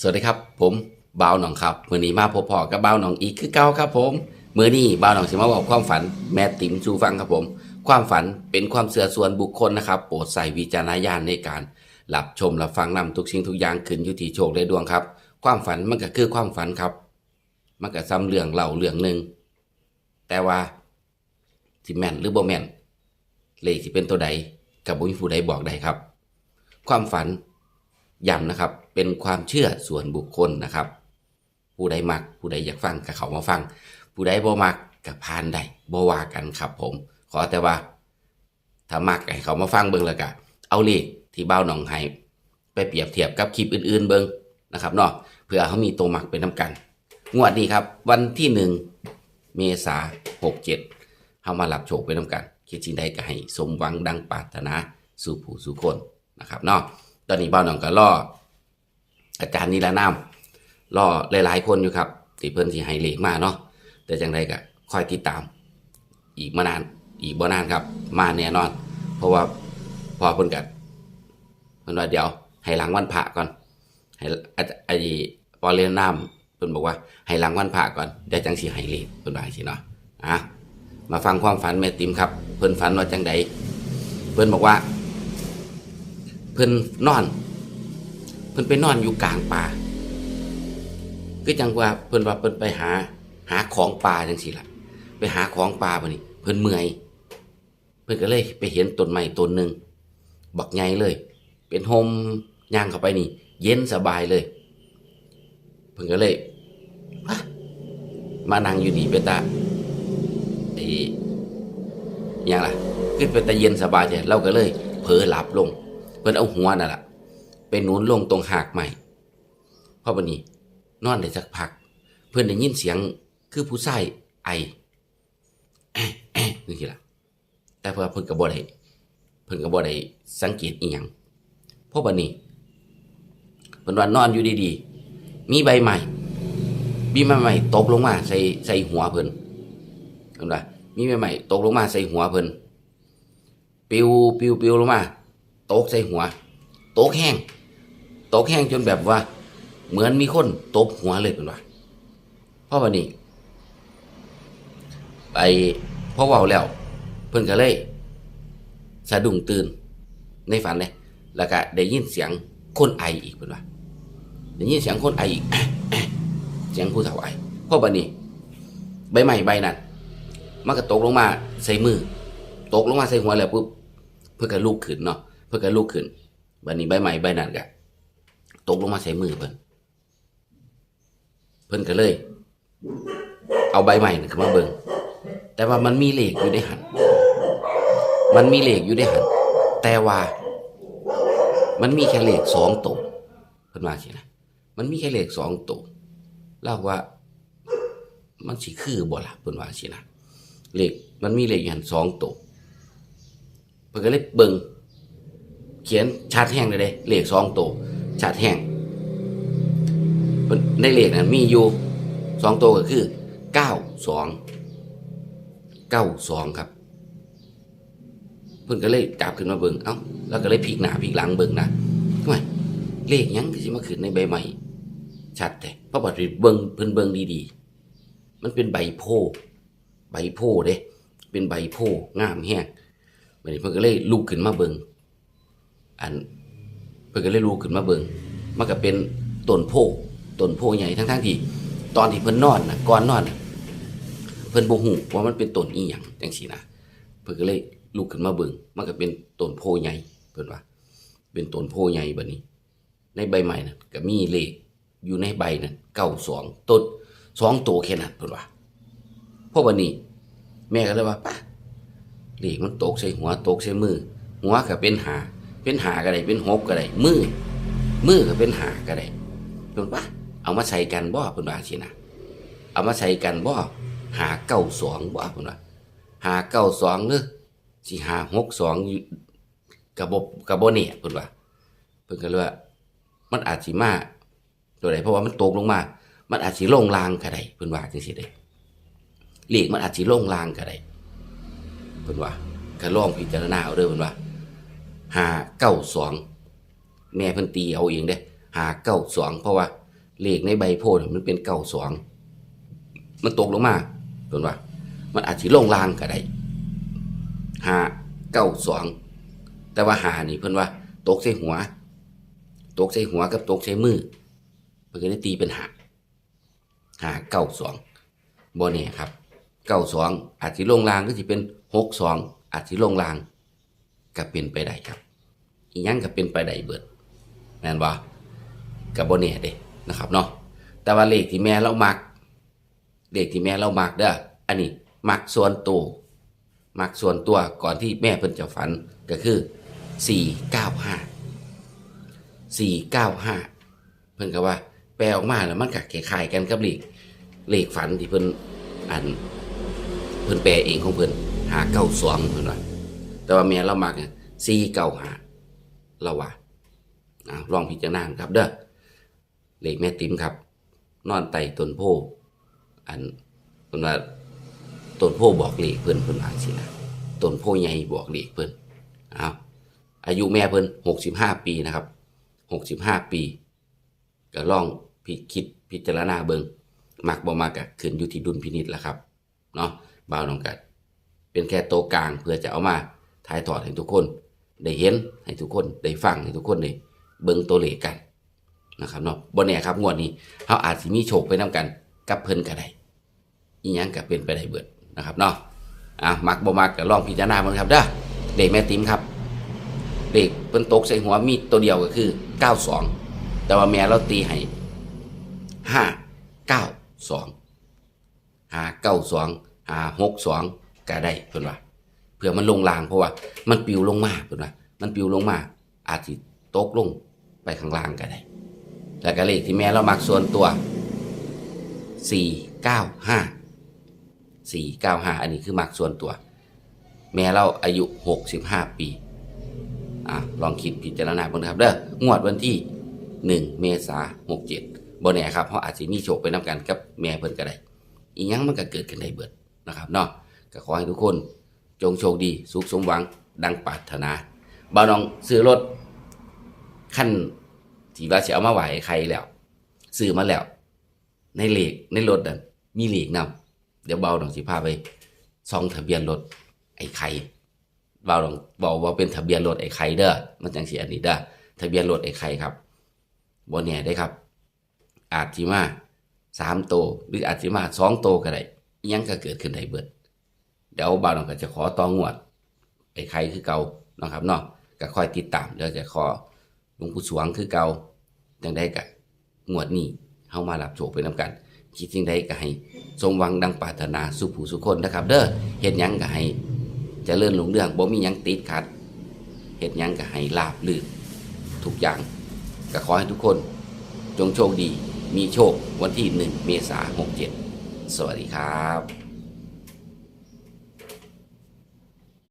สวัสดีครับ ผมบ่าวหนองครับมื่อนี้มาพบพอกับบ่าวหนองอีกคือเก่าครับผมมื่อนี้บ่าวหนองสิมาบอกความฝันแม่ติ๋มชูฟังครับผม ความฝันเป็นความเสื่อส่วนบุคคลนะครับ โปรดใส่วิจารณญาณในการรับชมรับฟังนำทุกสิ่งทุกอย่างขึ้นอยู่ที่โชคและดวงครับ ความฝันมันก็คือความฝันครับ มันก็ซ้ำเรื่องเล่าเรื่องหนึ่งแต่ว่าที่แม่นหรือบ่แม่นเลขที่เป็นตัวใดกับบุญผู้ใดบอกได้ครับ ความฝัน ย้ำนะครับ เป็นความเชื่อส่วนบุคคลนะครับ ผู้ใดมัก ผู้ใดอยากฟังก็เขามาฟัง ผู้ใดบ่มักก็ผ่านได้บ่ว่ากันครับผม ขอแต่ว่าถ้ามักให้เขามาฟังเบิ่งแล้วก็เอาเลขที่เบ้าหนองไห้ไปเปรียบเทียบกับคลิปอื่นๆเบิ่งนะครับเนาะเพื่อเขามีตัวมักไปนํกัน งวดนี้ครับ วันที่หนึ่งเมษาหกเจ็ดเขามารับโชคไปนํกัน คิดสิ่งใดก็ให้สมหวังดังปรารถนาสู่ผู้สู่คนนะครับเนาะ ตอนนี้บ้าหนองก็ล่ออาจารย์นิรนามล่อหลายๆคนอยู่ครับที่เพิ่นสิให้เลขมาเนาะแต่จังไดก็คอยติดตาม อีกมานานอีกบ่นานครับ มาแน่นอน เพราะว่าพอเพิ่นกัดเพิ่นว่าเดี๋ยวให้หลังวันพระก่อนให้อาจไอ้พอเรียนน้ำเพิ่นบอกว่าให้หลังวันพระก่อนเดี๋ยวจังสิให้เลขเพิ่นว่าสิเนาะอะมาฟังความฝันแม่ติ๋มครับ เพิ่นฝันว่าจังใดเพิ่นบอกว่า เพิ่นนอน เพิ่นไปนอนอยู่กลางป่าก็จังว่าเพิ่นว่าเพิ่นไปหา หาของป่าจังซี่ล่ะ ไปหาของป่าบ่นี่เพิ่นเมื่อย เพิ่นก็เลยไปเห็นต้นไม้ต้นหนึ่งบักใหญ่เลย เป็นโฮมย่างเข้าไปนี่ เย็นสบายเลย เพิ่นก็เลยมานั่งอยู่นี่เป็นตาไอ้อิหยังล่ะคือเป็นตาเย็นสบายเนี่ยเราก็เลยเผลอหลับลง พิ่นเอาหัวนั่นแหละไปหนุนลงตรงหากใหม่พราะวันนี้ นอนได้สักพัก เพื่อนได้ยินเสียงคือผู้ชายไอแอะแอะนี่สิละแต่เพื่อเพิ่นก็บ่ได้เพิ่นก็บ่ได้สังเกตอีหยังพราะวันนี้เพิ่นว่านอนอยู่ดีๆ มีใบใหม่มีใบใหม่ตกลงมาใส่ใส่หัวเพิ่นเห็นป่ะมีใบใหม่ตกลงมาใส่หัวเพิ่นปิวปิวปิวลงมา ตกใส่หัวตกแห้งตกแห้งจนแบบว่า เหมือนมีคนตบหัวเลยเป็นว่าเพราะวันนี้ไปพ่อเว้าแล้ว เพิ่นก็เลยสะดุ้งตื่นในฝันเลยแล้วก็ได้ยินเสียงคนไออีกเป็นว่าได้ยินเสียงคนไออีกเสียงผู้เฒ่าไอเพราะวันนี้ ใบใหม่ใบนั้นมันก็ตกลงมาใส่มือ ตกลงมาใส่หัวแล้วปุ๊บเพื่อก็ลุกขึ้นเนาะ เพื่อก็ลุกขึ้นบัดนี้ใบใหม่ใบนั้นก็ตกลงมาใส่มือเพิ่นเพิ่นก็เลย เอาใบใหม่นั่นขึ้นมาเบิ่งแต่ว่ามันมีเหลขอยู่ในหันมันมีเหลขอยู่ในหันแต่ว่ามันมีแค่เหลขสองตัวเพิ่นว่าสินะมันมีแค่เหลขสองตัวเล่าว่า มันสิคือบ่ล่ะเพิ่นว่าสินะเหลขมันมีเหลขอยู่หันสองตัวเพิ่นก็เลยเบิ่ง เขียนชัดแห้งเลยเด้เลขสองตัวชัดแห้งในเลขนั้นมีอยู่สองตัวก็คือเก้าสองเก้าสองครับ เพิ่นก็เลยจับขึ้นมาเบิ่งเอ้าแล้วก็เลยพลิกหน้าพลิกหลังเบิ่งนะทำไมเลขยังก็สิมาขึ้นในใบใหม่ชัดแต่พราะว่าเบิ่งเพิ่นเบิ่งดีๆ มันเป็นใบโพใบโพเด้ เป็นใบโพงามแห้งวันนี้เพิ่นก็เลยลุกขึ้นมาเบิง อันเพิ่นก็เลยลุกขึ้นมาเบิงมันก็เป็นต้นโพงต้นโพใหญ่ทั้งๆที่ ตอนที่เพิ่นนอนนะก่อนนอนนะเพิ่นบ่ฮู้ว่ามันเป็นต้นอีหยังจังซี่นะเพิ่นก็เลยลุกขึ้นมาเบิงมันก็เป็นต้นโพใหญ่เพิ่นว่า เป็นต้นโพใหญ่บัดนี้ ในใบใหม่นะก็มีเลขอยู่ในใบนั้น92ต้นสองตัวแค่นั้นเพิ่นว่าเพราะวันนี้ แม่ก็เลยว่าปะเลขมันตกใส่หัวตกใส่มือ หัวก็เป็นหา เป็นหาก็ได้เป็นหกก็ได้มือมือก็เป็นหาก็ได้เพิ่นปะเอามาใส่กันบ่เพิ่นว่าสินะเอามาใส่กันบ่หาเก้าสองบ่เพิ่นว่าหาเก้าสองหรือสิหาหกสองกระบบกระบบเนี่ยเพิ่นว่าเพิ่นก็เลยว่า มันอาจสิมาตัวใดเพราะว่ามันตกลงมา มันอาจสิลงลางก็ได้เพิ่นว่าจังซี่เด้เลขมันอาจสิลงลางก็ได้เพิ่นว่าก็ลองพิจารณาเอาเด้อเพิ่นว่า หาเก้าสองแม่เพิ่นตีเอาเองเด้หาเก้าสองเพราะว่าเลขในใบโพธิ์มันเป็นเก้าสองมันตกลงมาเพิ่นว่า มันอาจสิลงลางก็ได้ห้าเก้าสองแต่ว่าหานี่เพิ่นว่า ตกใส่หัว ตกใส่หัวกับตกใส่มือเพิ่นก็ได้ตีเป็นหาหาเก้าสองบ่แน่ครับเก้าสองอาจสิลงลางก็สิเป็นหกสองอาจสิลงลาง ก็เป็นไปได้ครับ อีหยังก็เป็นไปได้เบิดแม่นบ่ก็บ่แน่เด้นะครับเนาะแต่ว่าเลขที่แม่เรามักเลขที่แม่เรามักเด้ออันนี้มักส่วนตัวมักส่วนตัวก่อนที่แม่เพิ่นจะฝันก็คือ 495 495 เพิ่นก็ว่า แปลออกมาแล้วมันก็คล้ายๆกันกับเลขเลขฝันที่เพิ่นอันเพิ่นแปลเองของเพิ่น592เพิ่นว่า แต่ว่าแม่เรามักเนี่ย495เราว่าอ่าลองพิจารณาครับเด้อเลขแม่ติ๋มครับ นอนไต่ต้นโพอันเพิ่นว่าต้นโพบอกเลขเพิ่นเพิ่นว่าสินะต้นโพใหญ่บอกเลขเพิ่นอาอายุแม่เพิ่น65ปีนะครับ65ปีก็ลองพิคิดพิจารณาเบิงมักบ่มักก็ขึ้นอยู่ที่ดุลพินิจละครับเนาะบ่าวน้องกัดเป็นแค่โตกลางเพื่อจะเอามา ถ่ายทอดให้ทุกคนได้เห็นให้ทุกคนได้ฟังให้ทุกคนได้เบิ่งตัวเลขกันนะครับเนาะบ่แน่ครับงวดนี้เฮาอาจสิมีโชคไปนํกันกับเพิ่นก็ได้อีหยังก็เป็นไปได้เบิดนะครับเนาะอะมักบ่มักก็ลองพิจารณาเบิ่งครับเด้อเลขแม่ติ๋มครับเลขเพิ่นตกใส่หัวมีตัวเดียวก็คือ 92 แต่ว่าแม่เราตีให้592 592 562ก็ได้เพิ่นว่า เพื่อมันลงลางเพราะว่า มันปิวลงมาเพิ่นว่ามันปิวลงมา อาจสิตกลงไปข้างล่างก็ได้แล้วก็เลขที่แม่เรามักส่วนตัว 495 495 อันนี้คือมักส่วนตัว แม่เราอายุ 65 ปีอะลองคิดพิจารณาบ้างนะครับเด้องวดวันที่ 1 เมษายน67บ่แน่ครับเพราะอาจจะมีโชคไปนํกันกับแม่เพิ่นก็ได้ อีหยังมันก็เกิดขึ้นได้เบิดนะครับเนาะก็ขอให้ทุกคน จงโชคดี สุขสมหวัง ดังปรารถนาบ่าวน้องซื้อรถขั้นที่ว่าสิเอามาไหวใครแล้วซื้อมาแล้ว ในเหลขในรถน่ะมีเหลขนำเดี๋ยวเบาหน่องสิพาไปส่องทะเบียนรถไอ้ไข่เบาหน่องบอกว่าเป็นทะเบียนรถไอ้ไข่เด้อมันจังสิอันนี้เด้อทะเบียนรถไอ้ไข่ครับบ่แน่ได้ครับ อาจสิมาสามโตหรืออาจสิมาสองโตก็ได้ยังก็เกิดขึ้นได้เบิด เดี๋ยวบ่าวหน่องก็จะขอตองวดไอ้ไข่คือเก่านะครับเนาะก็คอยติดตามเดี๋ยวจะขอหลวงปู่สวงคือเก่าจังได้กะงวดนี้เฮามารับโชคไปนํกัน คิดจังได้ก็ให้สมหวังดังปรารถนาสุขผู้สุขคนนะครับ เด้อเฮ็ดยังก็ให้เจริญรุ่งเรื่องบ่มียังติดขัดเฮ็ดยังก็ให้ราบรื่นทุกอย่างก็ขอให้ทุกคนจงโชคดีมีโชควันที่ 1 เมษายน67 สวัสดีครับ